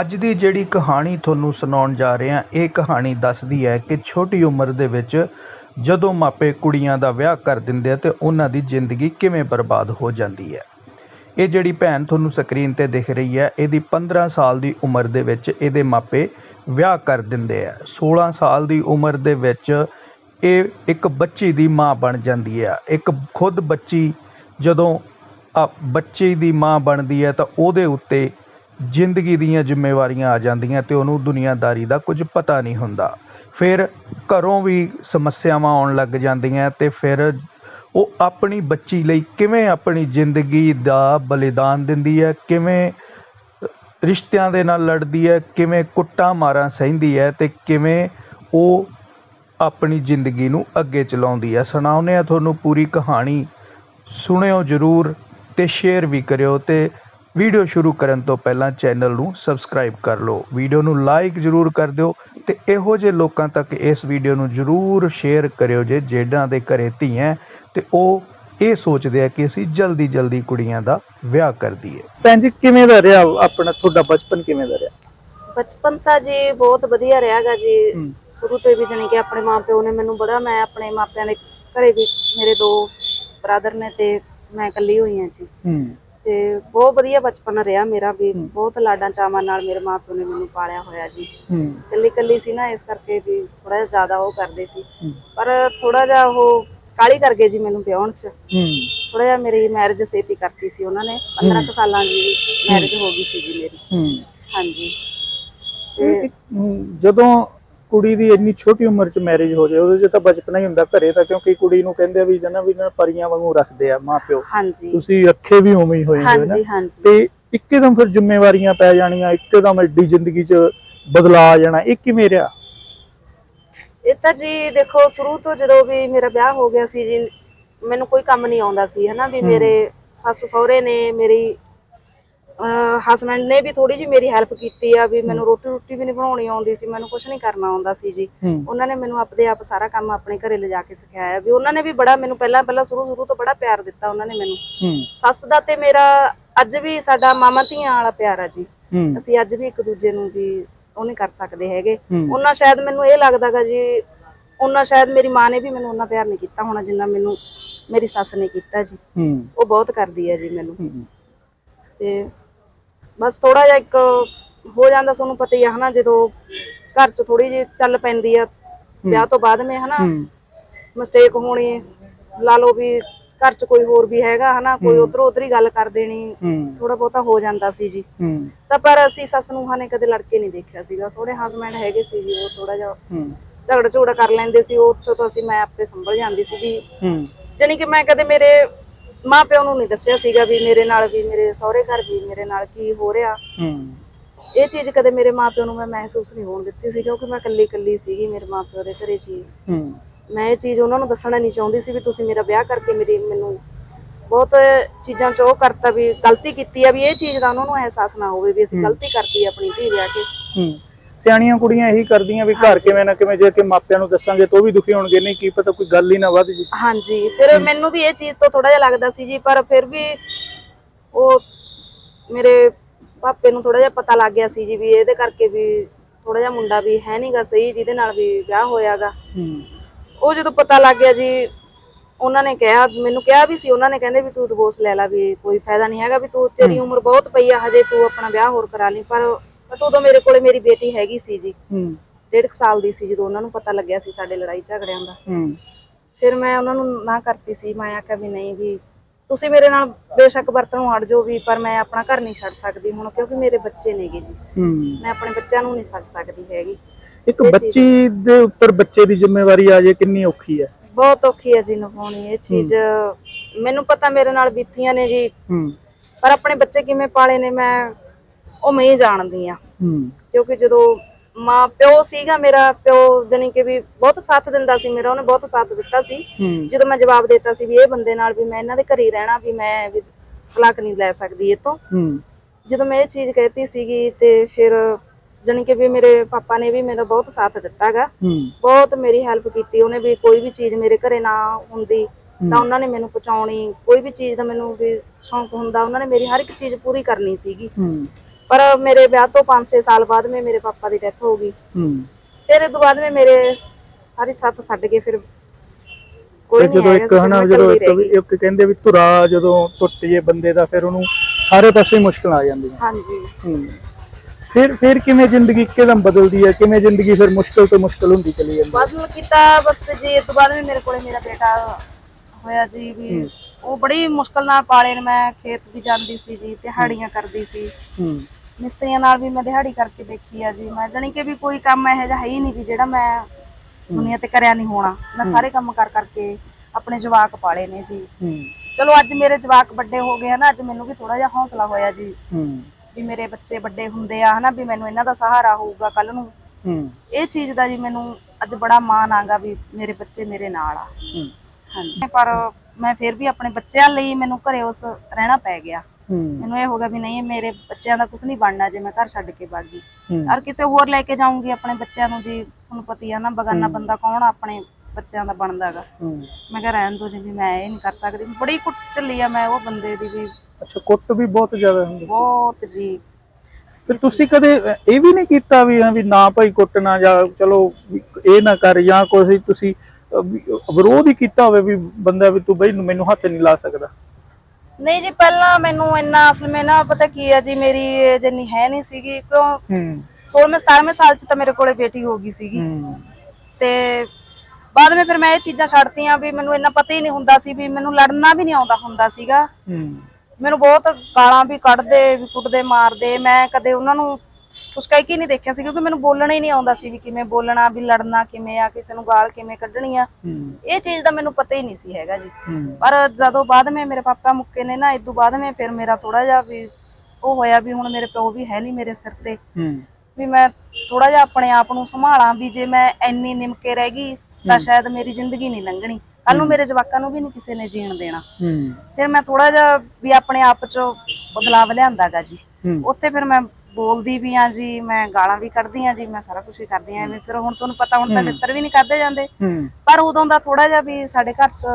ਅੱਜ ਦੀ ਜਿਹੜੀ ਕਹਾਣੀ ਤੁਹਾਨੂੰ ਸੁਣਾਉਣ ਜਾ ਰਿਹਾ ਇਹ ਕਹਾਣੀ ਦੱਸਦੀ ਹੈ ਕਿ ਛੋਟੀ ਉਮਰ ਦੇ ਵਿੱਚ ਜਦੋਂ ਮਾਪੇ ਕੁੜੀਆਂ ਦਾ ਵਿਆਹ ਕਰ ਦਿੰਦੇ ਆ ਤੇ ਉਹਨਾਂ ਦੀ ਜ਼ਿੰਦਗੀ ਕਿਵੇਂ ਬਰਬਾਦ ਹੋ ਜਾਂਦੀ ਹੈ। ਇਹ ਜਿਹੜੀ ਭੈਣ ਤੁਹਾਨੂੰ ਸਕਰੀਨ ਤੇ ਦਿਖ ਰਹੀ ਹੈ, ਇਹਦੀ 15 ਸਾਲ ਦੀ ਉਮਰ ਦੇ ਵਿੱਚ ਇਹਦੇ ਮਾਪੇ ਵਿਆਹ ਕਰ ਦਿੰਦੇ ਆ। 16 ਸਾਲ ਦੀ ਉਮਰ ਦੇ ਵਿੱਚ ਇਹ ਇੱਕ ਬੱਚੀ ਦੀ ਮਾਂ ਬਣ ਜਾਂਦੀ ਹੈ ਇੱਕ ਖੁਦ ਬੱਚੀ ਜਦੋਂ ਆ ਬੱਚੇ ਦੀ ਮਾਂ ਬਣਦੀ ਹੈ ਤਾਂ ਉਹਦੇ ਉੱਤੇ ਜ਼ਿੰਦਗੀ ਦੀਆਂ ਜ਼ਿੰਮੇਵਾਰੀਆਂ ਆ ਜਾਂਦੀਆਂ ਤੇ ਉਹਨੂੰ ਦੁਨੀਆਦਾਰੀ ਦਾ ਕੁਝ ਪਤਾ ਨਹੀਂ ਹੁੰਦਾ। ਫਿਰ ਘਰੋਂ ਵੀ ਸਮੱਸਿਆਵਾਂ ਆਉਣ ਲੱਗ ਜਾਂਦੀਆਂ ਤੇ ਫਿਰ ਉਹ ਆਪਣੀ ਬੱਚੀ ਲਈ ਕਿਵੇਂ ਆਪਣੀ ਜ਼ਿੰਦਗੀ ਦਾ ਬਲੀਦਾਨ ਦਿੰਦੀ ਹੈ, ਕਿਵੇਂ ਰਿਸ਼ਤਿਆਂ ਦੇ ਨਾਲ ਲੜਦੀ ਹੈ, ਕਿਵੇਂ ਕੁੱਟਾਂ ਮਾਰਾਂ ਸਹਿੰਦੀ ਹੈ ਤੇ ਕਿਵੇਂ ਉਹ ਆਪਣੀ ਜ਼ਿੰਦਗੀ ਨੂੰ ਅੱਗੇ ਚਲਾਉਂਦੀ ਹੈ। ਸੁਣਾਉਂਦੇ ਆ ਤੁਹਾਨੂੰ ਪੂਰੀ ਕਹਾਣੀ। ਸੁਣਿਓ ਜ਼ਰੂਰ ਤੇ ਸ਼ੇਅਰ ਵੀ ਕਰਿਓ ਤੇ ਵੀਡੀਓ ਸ਼ੁਰੂ ਕਰਨ ਤੋਂ ਪਹਿਲਾਂ ਚੈਨਲ ਨੂੰ ਸਬਸਕ੍ਰਾਈਬ ਕਰ ਲਓ। ਵੀਡੀਓ ਨੂੰ ਲਾਈਕ ਜ਼ਰੂਰ ਕਰ ਦਿਓ ਤੇ ਇਹੋ ਜਿਹੇ ਲੋਕਾਂ ਤੱਕ ਇਸ ਵੀਡੀਓ ਨੂੰ ਜ਼ਰੂਰ ਸ਼ੇਅਰ ਕਰਿਓ ਜੇ ਜਿਹੜਾਂ ਦੇ ਘਰੇ ਧੀਆਂ ਤੇ ਉਹ ਇਹ ਸੋਚਦੇ ਆ ਕਿ ਅਸੀਂ ਜਲਦੀ ਜਲਦੀ ਕੁੜੀਆਂ ਦਾ ਵਿਆਹ ਕਰ ਦਈਏ। ਭੈਣ ਜੀ ਕਿਵੇਂ ਦਾ ਰਿਹਾ ਆਪਣਾ ਤੁਹਾਡਾ ਬਚਪਨ ਕਿਵੇਂ ਦਾ ਰਿਹਾ? ਬਚਪਨ ਤਾਂ ਜੀ ਬਹੁਤ ਵਧੀਆ ਰਿਹਾਗਾ ਜੀ। ਸ਼ੁਰੂ ਤੋਂ ਵੀ ਜਾਣੀ ਕਿ ਆਪਣੇ ਮਾਪਿਓ ਨੇ ਮੈਨੂੰ ਬੜਾ ਮੈਂ ਆਪਣੇ ਮਾਪਿਆਂ ਦੇ ਘਰੇ ਵੀ ਮੇਰੇ ਦੋ ਬ੍ਰਦਰ ਨੇ ਤੇ ਮੈਂ ਇਕੱਲੀ ਹੋਈ ਹਾਂ ਜੀ। ਹੂੰ। ਤੇ ਬਹੁਤ ਵਧੀਆ ਬਚਪਨ ਰਿਹਾ ਮੇਰਾ ਵੀ। ਬਹੁਤ ਲਾਡਾਂ ਚਾਵਾਂ ਨਾਲ ਮੇਰੇ ਮਾਪਿਓ ਨੇ ਮੈਨੂੰ ਪਾਲਿਆ ਹੋਇਆ ਜੀ। ਇਕੱਲੀ ਇਕੱਲੀ ਸੀ ਨਾ ਇਸ ਕਰਕੇ ਵੀ ਥੋੜਾ ਜਿਹਾ ਜ਼ਿਆਦਾ ਉਹ ਕਰਦੇ ਸੀ। ਪਰ ਥੋੜਾ ਜਿਹਾ ਉਹ ਕਾਲੀ ਕਰ ਗਏ ਜੀ ਮੈਨੂੰ ਵਿਆਹਣ 'ਚ। ਥੋੜਾ ਜਿਹਾ ਮੇਰੀ ਮੈਰਿਜ ਛੇਤੀ ਕਰਤੀ ਸੀ ਉਹਨਾਂ ਨੇ। 15 ਕੁ ਸਾਲਾਂ ਦੀ ਮੈਰਿਜ ਹੋ ਗਈ ਸੀ ਜੀ ਮੇਰੀ ਹਾਂਜੀ। ਜਦੋਂ ਕੁੜੀ ਦੀ ਇੰਨੀ ਛੋਟੀ ਉਮਰ 'ਚ ਮੈਰਿਜ ਹੋ ਜਾਏ ਉਹਦੇ 'ਚ ਤਾਂ ਬਚਪਨਾ ਹੀ ਹੁੰਦਾ ਘਰੇ ਤਾਂ ਕਿਉਂਕਿ ਕੁੜੀ ਨੂੰ ਕਹਿੰਦੇ ਆ ਵੀ ਜਨਾ ਵੀ ਨਾ ਪਰੀਆਂ ਵਾਂਗੂ ਰੱਖਦੇ ਆ ਮਾਪਿਓ ਹਾਂਜੀ। ਤੁਸੀਂ ਰੱਖੇ ਵੀ ਉਵੇਂ ਹੀ ਹੋਏ ਹੋ ਨਾ। ਹਾਂਜੀ ਹਾਂਜੀ। ਤੇ ਇੱਕਦਮ ਫਿਰ ਜ਼ਿੰਮੇਵਾਰੀਆਂ ਪੈ ਜਾਣੀਆਂ ਇੱਕਦਮ ਐਡੀ ਜ਼ਿੰਦਗੀ 'ਚ ਬਦਲਾ ਆ ਜਾਣਾ ਇਹ ਕਿਵੇਂ ਰਿਹਾ? ਇਹ ਤਾਂ ਜੀ ਦੇਖੋ ਸ਼ੁਰੂ ਤੋਂ ਜਦੋਂ ਵੀ ਮੇਰਾ ਵਿਆਹ ਹੋ ਗਿਆ ਸੀ ਜੀ ਮੈਨੂੰ ਕੋਈ ਕੰਮ ਨਹੀਂ ਆਉਂਦਾ ਸੀ ਹਨਾ ਵੀ। ਮੇਰੇ ਸੱਸ ਸਹੁਰੇ ਨੇ ਮੇਰੀ ਹਸਬੰਡ ਨੇ ਵੀ ਥੋੜੀ ਜੀ ਮੇਰੀ ਹੈਲਪ ਕੀਤੀ ਆ ਵੀ ਮੈਨੂੰ ਰੋਟੀ ਰੋਟੀ ਵੀ ਨਹੀਂ ਬਣਾਉਣੀ ਆਉਂਦੀ ਸੀ ਮੈਨੂੰ ਕੁਝ ਨਹੀਂ ਕਰਨਾ ਆਉਂਦਾ ਸੀ ਜੀ। ਉਹਨਾਂ ਨੇ ਮੈਨੂੰ ਆਪਦੇ ਆਪ ਸਾਰਾ ਕੰਮ ਆਪਣੇ ਘਰੇ ਲਿਜਾ ਕੇ ਸਿਖਾਇਆ ਵੀ ਉਹਨਾਂ ਨੇ ਵੀ ਬੜਾ ਮੈਨੂੰ ਪਹਿਲਾਂ ਪਹਿਲਾਂ ਸ਼ੁਰੂ ਸ਼ੁਰੂ ਤੋਂ ਬੜਾ ਪਿਆਰ ਦਿੱਤਾ ਉਹਨਾਂ ਨੇ ਮੈਨੂੰ। ਸੱਸ ਦਾ ਤੇ ਮੇਰਾ ਅੱਜ ਵੀ ਸਾਡਾ ਮਾਮਾ ਧੀਆਂ ਵਾਲਾ ਪਿਆਰ ਆ ਜੀ। ਅਸੀਂ ਅੱਜ ਵੀ ਇੱਕ ਦੂਜੇ ਨੂੰ ਵੀ ਉਹ ਨਹੀਂ ਕਰ ਸਕਦੇ ਹੈਗੇ। ਉਹਨਾਂ ਸ਼ਾਇਦ ਮੈਨੂੰ ਇਹ ਲੱਗਦਾਗਾ ਜੀ ਉਹਨਾਂ ਸ਼ਾਇਦ ਮੇਰੀ ਮਾਂ ਨੇ ਵੀ ਮੈਨੂੰ ਉਹਨਾਂ ਪਿਆਰ ਨਹੀਂ ਕੀਤਾ ਹੋਣਾ ਜਿੰਨਾ ਮੈਨੂੰ ਮੇਰੀ ਸੱਸ ਨੇ ਕੀਤਾ ਜੀ। ਉਹ ਬਹੁਤ ਕਰਦੀ ਹੈ ਜੀ ਮੈਨੂੰ। ਤੇ ਬਸ ਥੋੜਾ ਜਿਹਾ ਇੱਕ ਹੋ ਜਾਂਦਾ ਤੁਹਾਨੂੰ ਪਤਾ ਹੀ ਆ ਹਨਾ ਜਦੋਂ ਘਰ 'ਚ ਥੋੜੀ ਜਿਹੀ ਚੱਲ ਪੈਂਦੀ ਆ। ਵਿਆਹ ਤੋਂ ਬਾਅਦ ਮੈਂ ਹਨਾ ਮਿਸਟੇਕ ਹੋਣੀ ਲਾ ਲਓ ਵੀ ਘਰ 'ਚ ਕੋਈ ਹੋਰ ਵੀ ਹੈਗਾ ਹਨਾ ਕੋਈ। ਉਧਰੋਂ ਉਧਰ ਹੀ ਗੱਲ ਕਰ ਦੇਣੀ ਥੋੜਾ ਬਹੁਤਾ ਹੋ ਜਾਂਦਾ ਸੀ ਜੀ। ਤਾਂ ਪਰ ਅਸੀਂ ਸੱਸ ਨੂੰ ਨੇ ਕਦੇ ਲੜਕੇ ਨਹੀਂ ਦੇਖਿਆ ਸੀਗਾ। ਥੋੜੇ ਹਸਬੈਂਡ ਹੈਗੇ ਸੀ ਜੀ ਉਹ ਥੋੜਾ ਜਿਹਾ ਝਗੜਾ ਝੂੜਾ ਕਰ ਲੈਂਦੇ ਸੀ ਉੱਥੋਂ ਤੋਂ ਅਸੀਂ ਮੈਂ ਆਪੇ ਸੰਭਲ ਜਾਂਦੀ ਸੀਗੀ ਜਾਣੀ ਕਿ ਮੈਂ ਕਦੇ ਮੇਰੇ ਮਾਂ ਪਿਓ ਨੂੰ ਨਹੀਂ ਦੱਸਿਆ ਸੀਗਾ ਵੀ ਮੇਰੇ ਨਾਲ ਵੀ ਮੇਰੇ ਸਹੁਰੇ ਘਰ ਵੀ ਮੇਰੇ ਨਾਲ ਕੀ ਹੋ ਰਿਹਾ। ਹੂੰ। ਇਹ ਚੀਜ਼ ਕਦੇ ਮੇਰੇ ਮਾਂ ਪਿਓ ਨੂੰ ਮੈਂ ਮਹਿਸੂਸ ਨਹੀਂ ਹੋਣ ਦਿੱਤੀ ਸੀ ਕਿਉਂਕਿ ਮੈਂ ਇਕੱਲੀ ਇਕੱਲੀ ਸੀਗੀ ਮੇਰੇ ਮਾਂ ਪਿਓ ਦੇ ਘਰੇ ਜੀ। ਹੂੰ। ਮੈਂ ਇਹ ਚੀਜ਼ ਉਹਨਾਂ ਨੂੰ ਦੱਸਣਾ ਨਹੀਂ ਚਾਹੁੰਦੀ ਸੀ ਵੀ ਤੁਸੀਂ ਮੇਰਾ ਵਿਆਹ ਕਰਕੇ ਮੇਰੀ ਮੈਨੂੰ ਬਹੁਤ ਚੀਜ਼ਾਂ ਚ ਉਹ ਕਰਤਾ ਵੀ ਗਲਤੀ ਕੀਤੀ ਆ ਵੀ ਇਹ ਚੀਜ਼ ਦਾ ਉਹਨਾਂ ਨੂੰ ਅਹਿਸਾਸ ਨਾ ਹੋਵੇ ਵੀ ਅਸੀਂ। ਗਲਤੀ ਕਰਤੀ ਆਪਣੀ ਧੀ ਵਿਆਹ ਕੇ। ਹੂੰ। ਸਿਆਣੀਆਂ ਕੁੜੀਆਂ ਇਹੀ ਕਰਦੀਆਂ ਵੀ ਘਰ ਕਿਵੇਂ ਨਾ ਕਿਵੇਂ ਜੇ ਕਿ ਮਾਪਿਆਂ ਨੂੰ ਦੱਸਾਂਗੇ ਤਾਂ ਉਹ ਵੀ ਦੁਖੀ ਹੋਣਗੇ। ਨਹੀਂ ਕੀ ਪਤਾ ਕੋਈ ਗੱਲ ਹੀ ਨਾ ਵੱਧ ਜੀ। ਹਾਂਜੀ ਫਿਰ ਮੈਨੂੰ ਵੀ ਇਹ ਚੀਜ਼ ਤੋਂ ਥੋੜਾ ਜਿਹਾ ਲੱਗਦਾ ਸੀ ਜੀ ਪਰ ਫਿਰ ਵੀ ਉਹ ਮੇਰੇ ਪਾਪੇ ਨੂੰ ਥੋੜਾ ਜਿਹਾ ਪਤਾ ਲੱਗ ਗਿਆ ਸੀ ਜੀ ਵੀ ਇਹਦੇ ਕਰਕੇ ਵੀ ਥੋੜਾ ਜਿਹਾ ਮੁੰਡਾ ਵੀ ਹੈ ਨਹੀਂਗਾ ਸਹੀ ਜਿਹਦੇ ਨਾਲ ਵੀ ਵਿਆਹ ਹੋਇਆਗਾ ਹੂੰ। ਉਹ ਜਦੋਂ ਪਤਾ ਲੱਗ ਗਿਆ ਜੀ ਉਹਨਾਂ ਨੇ ਕਿਹਾ ਮੈਨੂੰ ਕਿਹਾ ਵੀ ਸੀ ਉਹਨਾਂ ਨੇ ਕਹਿੰਦੇ ਵੀ ਤੂੰ ਡਿਵੋਰਸ ਲੈ ਲੈ ਵੀ ਕੋਈ ਫਾਇਦਾ ਨਹੀਂ ਹੈਗਾ ਵੀ ਤੂੰ ਤੇਰੀ ਉਮਰ ਬਹੁਤ ਪਈ ਆ ਹਜੇ ਤੂੰ ਆਪਣਾ ਵਿਆਹ ਹੋਰ ਕਰਾ ਲਈ ਪਰ ਪਰ ਉਦੋਂ ਮੇਰੇ ਕੋਲੇ ਮੇਰੀ ਬੇਟੀ ਹੈਗੀ ਸੀ ਜੀ। ਹੂੰ। ਡੇਢ ਕੁ ਸਾਲ ਦੀ ਸੀ ਜਦੋਂ ਉਹਨਾਂ ਨੂੰ ਪਤਾ ਲੱਗਿਆ ਸੀ ਸਾਡੇ ਲੜਾਈ ਝਗੜਿਆਂ ਦਾ। ਹੂੰ। ਫਿਰ ਮੈਂ ਉਹਨਾਂ ਨੂੰ ਨਾ ਕਰਤੀ ਸੀ ਮੈਂ ਆਖਿਆ ਵੀ ਨਹੀਂ ਵੀ ਤੁਸੀਂ ਮੇਰੇ ਨਾਲ ਬੇਸ਼ੱਕ ਵਰਤਣੋਂ ਹਟ ਜਾਓ ਵੀ ਪਰ ਮੈਂ ਆਪਣਾ ਘਰ ਨਹੀਂ ਛੱਡ ਸਕਦੀ ਹੁਣ ਕਿਉਂਕਿ ਮੇਰੇ ਬੱਚੇ ਨੇਗੇ ਜੀ। ਹੂੰ। ਮੈਂ ਆਪਣੇ ਬੱਚਿਆਂ ਨੂੰ ਨਹੀਂ ਛੱਡ ਸਕਦੀ ਹੈਗੀ। ਇੱਕ ਇਹ ਚੀਜ਼- ਬੱਚੀ ਦੇ ਉੱਪਰ ਬੱਚੇ ਦੀ ਜ਼ਿੰਮੇਵਾਰੀ ਆ ਜੇ ਕਿੰਨੀ ਔਖੀ ਹੈ? ਬਹੁਤ ਔਖੀ ਹੈ ਜੀ ਨਿਭਾਉਣੀ ਇਹ ਚੀਜ਼ ਮੈਨੂੰ ਪਤਾ ਮੇਰੇ ਨਾਲ ਬੀਤੀਆਂ ਨੇ ਜੀ। ਹੂੰ। ਪਰ ਆਪਣੇ ਬੱਚੇ ਕਿਵੇਂ ਪਾਲੇ ਨੇ ਮੈਂ ਉਹ ਮੈਂ ਹੀ ਜਾਣਦੀ ਆ ਹੂੰ। ਕਿਉਂਕਿ ਜਦੋਂ ਮਾਂ ਪਿਓ ਸੀਗਾ ਮੇਰਾ ਪਿਓ ਜਾਣੀ ਕਿ ਵੀ ਬਹੁਤ ਸਾਥ ਦਿੰਦਾ ਸੀ ਮੇਰਾ ਉਹਨੇ ਬਹੁਤ ਸਾਥ ਦਿੱਤਾ ਸੀ। ਹੂੰ। ਜਦੋਂ ਮੈਂ ਜਵਾਬ ਦਿੱਤਾ ਸੀ ਵੀ ਇਹ ਬੰਦੇ ਨਾਲ ਵੀ ਮੈਂ ਇਹਨਾਂ ਦੇ ਘਰੇ ਹੀ ਰਹਿਣਾ ਵੀ ਮੈਂ ਵੀ ਤਲਾਕ ਨਹੀਂ ਲੈ ਸਕਦੀ ਇਹ ਤੋਂ ਹੂੰ। ਜਦੋਂ ਮੈਂ ਇਹ ਚੀਜ਼ ਕਹਿਤੀ ਸੀਗੀ ਤੇ ਫਿਰ ਜਾਣੀ ਕਿ ਵੀ ਮੇਰੇ ਪਾਪਾ ਨੇ ਵੀ ਮੇਰਾ ਬਹੁਤ ਸਾਥ ਦਿੱਤਾਗਾ। ਹੂੰ। ਬਹੁਤ ਮੇਰੀ ਹੈਲਪ ਕੀਤੀ ਉਹਨੇ ਵੀ ਕੋਈ ਵੀ ਚੀਜ਼ ਮੇਰੇ ਘਰੇ ਨਾ ਹੁੰਦੀ ਤਾਂ ਉਹਨਾਂ ਨੇ ਮੈਨੂੰ ਪਹੁੰਚਾਉਣੀ। ਕੋਈ ਵੀ ਚੀਜ਼ ਦਾ ਮੈਨੂੰ ਵੀ ਸ਼ੌਂਕ ਹੁੰਦਾ ਉਹਨਾਂ ਨੇ ਮੇਰੀ ਹਰ ਇੱਕ ਚੀਜ਼ ਪੂਰੀ ਕਰਨੀ ਸੀਗੀ। ਹੂੰ। ਪਰ ਮੇਰੇ ਵਿਆਹ ਤੋਂ 5-6 ਸਾਲ ਬਾਅਦ ਮੈਂ ਮੇਰੇ ਪਾਪਾ ਦੀ ਡੈਥ ਹੋ ਗਈ। ਹੂੰ। ਫਿਰ ਇਹ ਤੋਂ ਬਾਅਦ ਮੈਂ ਮੇਰੇ ਸਾਰੀ ਸੱਤ ਛੱਡ ਕੇ ਫਿਰ ਕੋਈ ਨਹੀਂ ਜਦੋਂ ਇੱਕ ਹਨਾ ਜਦੋਂ ਇੱਕ। ਇੱਕ ਕਹਿੰਦੇ ਵੀ ਧੁਰਾ ਜਦੋਂ ਟੁੱਟ ਜੇ ਬੰਦੇ ਦਾ ਫਿਰ ਉਹਨੂੰ ਸਾਰੇ ਪਾਸੇ ਮੁਸ਼ਕਲ ਆ ਜਾਂਦੀਆਂ। ਹਾਂਜੀ। ਹੂੰ। ਫਿਰ ਫਿਰ ਕਿਵੇਂ ਜ਼ਿੰਦਗੀ ਇੱਕਦਮ ਬਦਲਦੀ ਹੈ? ਕਿਵੇਂ ਜ਼ਿੰਦਗੀ ਫਿਰ ਮੁਸ਼ਕਲ ਤੋਂ ਮੁਸ਼ਕਲ ਹੁੰਦੀ ਚਲੀ ਜਾਂਦੀ ਹੈ? ਬਦਲ ਕੀਤਾ ਬਸ ਜੀ ਇਸ ਤੋਂ ਬਾਅਦ ਵੀ ਮੇਰੇ ਕੋਲੇ ਮੇਰਾ ਬੇਟਾ ਹੋਇਆ ਜੀ ਵੀ। ਉਹ ਬੜੀ ਮੁਸ਼ਕਲ ਨਾਲ ਪਾਲੇ ਨੇ। ਮੈਂ ਖੇਤ ਵੀ ਜਾਂਦੀ ਸੀ ਜੀ ਦਿਹਾੜੀਆਂ ਕਰਦੀ ਸੀ। ਹੂੰ। ਮਿਸਤਰੀਆਂ ਨਾਲ ਵੀ ਮੈਂ ਦਿਹਾੜੀ ਕਰਕੇ ਦੇਖੀ ਆ ਜੀ। ਮੈਂ ਜਾਣੀ ਕਿ ਵੀ ਕੋਈ ਕੰਮ ਇਹੋ ਜਿਹਾ ਹੈ ਹੀ ਨਹੀਂ ਵੀ ਜਿਹੜਾ ਮੈਂ ਦੁਨੀਆ ਤੇ ਕਰਿਆ ਨਹੀਂ ਹੋਣਾ। ਮੈਂ ਸਾਰੇ ਕੰਮ ਕਰ ਕਰਕੇ ਆਪਣੇ ਜਵਾਕ ਪਾਲੇ ਨੇ ਜੀ। ਚਲੋ ਅੱਜ ਮੇਰੇ ਜਵਾਕ ਵੱਡੇ ਹੋ ਗਏ ਹਨਾ ਅੱਜ ਮੈਨੂੰ ਵੀ ਥੋੜਾ ਜਿਹਾ ਹੌਸਲਾ ਹੋਇਆ ਜੀ। ਵੀ ਮੇਰੇ ਬੱਚੇ ਵੱਡੇ ਹੁੰਦੇ ਆ ਹਨਾ ਵੀ ਮੈਨੂੰ ਇਹਨਾਂ ਦਾ ਸਹਾਰਾ ਹੋਊਗਾ ਕੱਲ ਨੂੰ। ਇਹ ਚੀਜ਼ ਦਾ ਜੀ ਮੈਨੂੰ ਅੱਜ ਬੜਾ ਮਾਣ ਆਗਾ ਵੀ ਮੇਰੇ ਬੱਚੇ ਮੇਰੇ ਨਾਲ ਆ। ਹਾਂਜੀ। ਪਰ ਮੈਂ ਫਿਰ ਵੀ ਆਪਣੇ ਬੱਚਿਆਂ ਲਈ ਮੈਨੂੰ ਘਰੇ ਉਸ ਰਹਿਣਾ ਪੈ ਗਿਆ। ਮੈਨੂੰ ਇਹ ਹੋ ਗਿਆ ਵੀ ਨਹੀਂ ਮੇਰੇ ਬੱਚਿਆਂ ਦਾ ਕੁਝ ਨਹੀਂ ਬਣਨਾ ਜੇ ਮੈਂ ਘਰ ਛੱਡ ਕੇ ਭਾਗੀ ਹੂੰ। ਔਰ ਕਿਤੇ ਹੋਰ ਲੈ ਕੇ ਜਾਊਂਗੀ ਆਪਣੇ ਬੱਚਿਆਂ ਨੂੰ ਜੀ ਤੁਹਾਨੂੰ ਪਤਾ ਆ ਨਾ ਬਗਾਨਾ ਬੰਦਾ ਕੌਣ ਆਪਣੇ ਬੱਚਿਆਂ ਦਾ ਬਣਦਾਗਾ ਮੈਂ ਕਿਹਾ ਰਹਿਣ ਦੋ ਜੀ ਵੀ ਮੈਂ ਇਹ ਨਹੀਂ ਕਰ ਸਕਦੀ। ਬੜੀ ਕੁੱਟ ਚੱਲੀ ਆ ਮੈਂ ਉਹ ਬੰਦੇ ਦੀ ਵੀ। ਅੱਛਾ ਕੁੱਟ ਵੀ ਬਹੁਤ ਜ਼ਿਆਦਾ ਹੁੰਦੀ ਸੀ। ਬਹੁਤ ਜੀ। ਫਿਰ ਤੁਸੀਂ ਕਦੇ ਇਹ ਵੀ ਨਹੀਂ ਕੀਤਾ ਵੀ ਹਾਂ ਵੀ ਨਾ ਭਾਈ ਕੁੱਟਣਾ ਜਾਂ ਚਲੋ ਇਹ ਨਾ ਕਰ ਜਾਂ ਕੋਈ ਤੁਸੀਂ ਵਿਰੋਧ ਹੀ ਕੀਤਾ ਹੋਵੇ ਵੀ ਬੰਦਾ ਵੀ ਤੂੰ ਬਈ ਮੈਨੂੰ ਹੱਥ ਨਹੀਂ ਲਾ ਸਕਦਾ। ਨਹੀਂ ਜੀ ਪਹਿਲਾਂ ਮੈਨੂੰ ਇੰਨਾ ਅਸਲ ਵਿੱਚ ਨਾ ਪਤਾ ਕੀ ਆ ਜੀ ਮੇਰੀ ਏਜ ਇੰਨੀ ਹੈ ਨਹੀਂ ਸੀਗੀ ਕਿਉਂ? ਹੂੰ। 16ਵੇਂ 17ਵੇਂ ਸਾਲ ਚ ਤਾਂ ਮੇਰੇ ਕੋਲੇ ਬੇਟੀ ਹੋ ਗਈ ਸੀਗੀ। ਹੂੰ। ਤੇ ਬਾਅਦ ਵਿੱਚ ਫਿਰ ਮੈਂ ਇਹ ਚੀਜ਼ਾਂ ਛੱਡਤੀਆਂ ਵੀ ਮੈਨੂੰ ਇੰਨਾ ਪਤਾ ਹੀ ਨਹੀਂ ਹੁੰਦਾ ਸੀ ਵੀ ਮੈਨੂੰ ਲੜਨਾ ਵੀ ਨਹੀਂ ਆਉਂਦਾ ਹੁੰਦਾ ਸੀਗਾ। ਹੂੰ। ਮੈਨੂੰ ਬਹੁਤ ਗਾਲਾਂ ਵੀ ਕੱਢਦੇ ਵੀ ਕੁੱਟਦੇ ਮਾਰਦੇ। ਮੈਂ ਕਦੇ ਉਹਨਾਂ ਨੂੰ ਕੁਛ ਕਹਿ ਕੇ ਨਹੀਂ ਦੇਖਿਆ ਸੀ ਕਿਉਂਕਿ ਮੈਨੂੰ ਬੋਲਣਾ ਹੀ ਨਹੀਂ ਆਉਂਦਾ ਸੀ ਵੀ ਕਿਵੇਂ ਬੋਲਣਾ ਵੀ ਲੜਨਾ ਕਿਵੇਂ ਆ ਕਿਸੇ ਨੂੰ ਗਾਲ ਕਿਵੇਂ ਕੱਢਣੀ ਆ। ਇਹ ਚੀਜ਼ ਦਾ ਮੈਨੂੰ ਪਤਾ ਹੀ ਨਹੀਂ ਸੀ ਹੈਗਾ ਜੀ। ਪਰ ਜਦੋਂ ਬਾਅਦ ਵਿੱਚ ਮੇਰੇ ਪਾਪਾ ਮੁੱਕੇ ਨੇ ਨਾ ਇਦੋਂ ਬਾਅਦ ਵਿੱਚ ਫਿਰ ਮੇਰਾ ਥੋੜਾ ਜਿਹਾ ਵੀ ਉਹ ਹੋਇਆ ਵੀ ਹੁਣ ਮੇਰੇ ਪਿਓ ਵੀ ਹੈ ਨਹੀਂ ਮੇਰੇ ਸਿਰ ਤੇ। ਵੀ ਮੈਂ ਥੋੜਾ ਜਿਹਾ ਆਪਣੇ ਆਪ ਨੂੰ ਸੰਭਾਲਾਂ ਵੀ ਜੇ ਮੈਂ ਇੰਨੀ ਨਿਮਕੇ ਰਹਿ ਗਈ ਤਾਂ ਸ਼ਾਇਦ ਮੇਰੀ ਜ਼ਿੰਦਗੀ ਨਹੀਂ ਲੰਘਣੀ। ਕੱਲ ਨੂੰ ਮੇਰੇ ਜਵਾਕਾਂ ਨੂੰ ਵੀ ਨਹੀਂ ਕਿਸੇ ਨੇ ਜੀਣ ਦੇਣਾ। ਫਿਰ ਮੈਂ ਥੋੜਾ ਜਿਹਾ ਵੀ ਆਪਣੇ ਆਪ 'ਚ ਬਦਲਾਵ ਲਿਆਂਦਾਗਾ ਜੀ। ਉੱਥੇ ਫਿਰ ਮੈਂ ਬੋਲਦੀ ਵੀ ਆ ਜੀ ਮੈਂ ਗਾਲਾਂ ਵੀ ਕੱਢਦੀ ਆ ਜੀ ਮੈਂ ਸਾਰਾ ਕੁਝ ਹੀ ਕਰਦੀ ਆ ਐਵੇਂ ਫਿਰ ਹੁਣ ਤੁਹਾਨੂੰ ਪਤਾ ਹੁਣ ਤਾਂ ਚਿੱਤਰ ਵੀ ਨਹੀਂ ਕੱਢਦੇ ਜਾਂਦੇ। ਪਰ ਉਦੋਂ ਦਾ ਥੋੜਾ ਜਿਹਾ ਵੀ ਸਾਡੇ ਘਰ 'ਚ